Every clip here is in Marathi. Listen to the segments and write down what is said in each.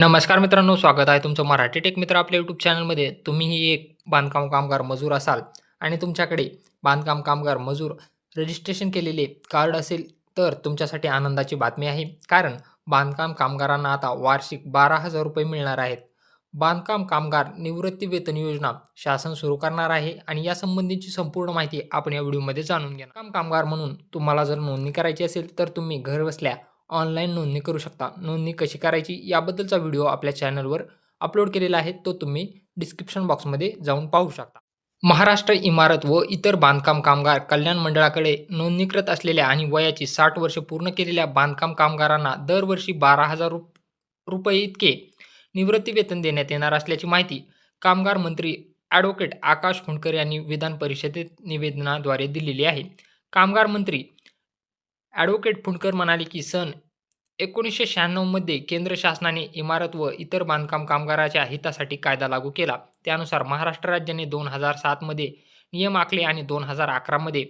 नमस्कार मित्रांनो स्वागत आहे तुमचं मराठी टेक मित्र आपल्या यूट्यूब चॅनलमध्ये तुम्हीही एक बांधकाम कामगार मजूर असाल आणि तुमच्याकडे बांधकाम कामगार मजूर रजिस्ट्रेशन केलेले कार्ड असेल तर तुमच्यासाठी आनंदाची बातमी आहे. कारण बांधकाम कामगारांना आता वार्षिक बारा हजार रुपये मिळणार आहेत. बांधकाम कामगार निवृत्ती वेतन योजना शासन सुरू करणार आहे आणि या संबंधीची संपूर्ण माहिती आपण या व्हिडिओमध्ये जाणून घ्या काम कामगार म्हणून तुम्हाला जर नोंदणी करायची असेल तर तुम्ही घर बसल्या ऑनलाईन नोंदणी करू शकता. नोंदणी कशी करायची याबद्दलचा व्हिडिओ आपल्या चॅनलवर अपलोड केलेला आहे. तो तुम्ही डिस्क्रिप्शन बॉक्समध्ये जाऊन पाहू शकता. महाराष्ट्र इमारत व इतर बांधकाम कामगार कल्याण मंडळाकडे नोंदणीकृत असलेल्या आणि वयाची साठ वर्ष पूर्ण केलेल्या बांधकाम कामगारांना दरवर्षी बारा हजार रुप रुपये इतके निवृत्ती वेतन देण्यात येणार असल्याची माहिती कामगार मंत्री ॲडव्होकेट आकाश फुंडकर यांनी विधान परिषदेत निवेदनाद्वारे दिलेली आहे. कामगार मंत्री ॲडव्होकेट फुंडकर म्हणाले की सन एकोणीसशे शहाण्णवमध्ये केंद्र शासनाने इमारत व इतर बांधकाम कामगाराच्या हितासाठी कायदा लागू केला. त्यानुसार महाराष्ट्र राज्याने दोन हजार सातमध्ये नियम आखले आणि दोन हजार अकरामध्ये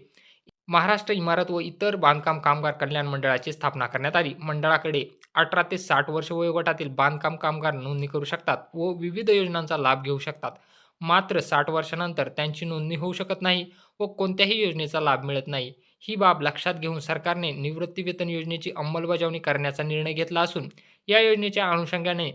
महाराष्ट्र इमारत व इतर बांधकाम कामगार कल्याण मंडळाची स्थापना करण्यात आली. मंडळाकडे अठरा ते साठ वर्ष वयोगटातील बांधकाम कामगार नोंदणी करू शकतात व विविध योजनांचा लाभ घेऊ शकतात. मात्र साठ वर्षानंतर त्यांची नोंदणी होऊ शकत नाही व कोणत्याही योजनेचा लाभ मिळत नाही. ही बाब लक्षात घेऊन सरकारने निवृत्ती वेतन योजनेची अंमलबजावणी करण्याचा निर्णय घेतला असून या योजनेच्या अनुषंगाने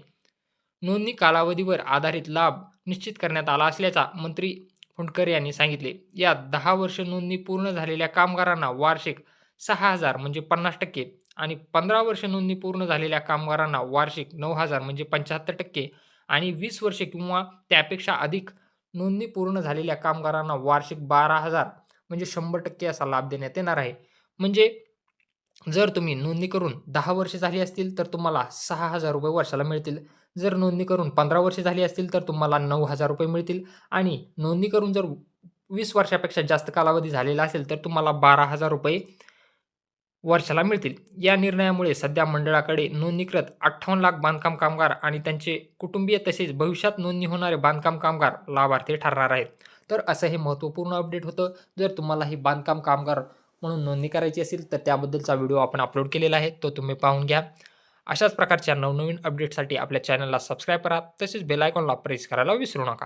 नोंदणी कालावधीवर आधारित लाभ निश्चित करण्यात आला असल्याचा मंत्री फुंडकर यांनी सांगितले. यात दहा वर्ष नोंदणी पूर्ण झालेल्या कामगारांना वार्षिक सहा हजार म्हणजे पन्नास टक्के आणि पंधरा वर्ष नोंदणी पूर्ण झालेल्या कामगारांना वार्षिक नऊ हजार म्हणजे पंच्याहत्तर टक्के आणि वीस वर्षे किंवा त्यापेक्षा अधिक नोंदणी पूर्ण झालेल्या कामगारांना वार्षिक बारा हजार म्हणजे शंभर टक्के असा लाभ देण्यात येणार आहे. म्हणजे जर तुम्ही नोंदणी करून दहा वर्षे झाली असतील तर तुम्हाला सहा हजार रुपये वर्षाला मिळतील. जर नोंदणी करून पंधरा वर्षे झाली असतील तर तुम्हाला नऊ हजार रुपये मिळतील. आणि नोंदणी करून जर वीस वर्षापेक्षा जास्त कालावधी झालेला असेल तर तुम्हाला बारा हजार रुपये वर्षाला मिळतील. या निर्णयामुळे सध्या मंडळाकडे नोंदणीकृत अठ्ठावन्न लाख बांधकाम कामगार आणि त्यांचे कुटुंबीय तसेच भविष्यात नोंदणी होणारे बांधकाम कामगार लाभार्थी ठरणार आहेत. तर असं हे महत्त्वपूर्ण अपडेट होतं. जर तुम्हाला ही बांधकाम कामगार म्हणून नोंदणी करायची असेल तर त्याबद्दलचा व्हिडिओ आपण अपलोड केलेला आहे. तो तुम्ही पाहून घ्या. अशाच प्रकारच्या नवनवीन अपडेटसाठी आपल्या चॅनलला सबस्क्राईब करा. तसेच बेलायकॉनला प्रेस करायला विसरू नका.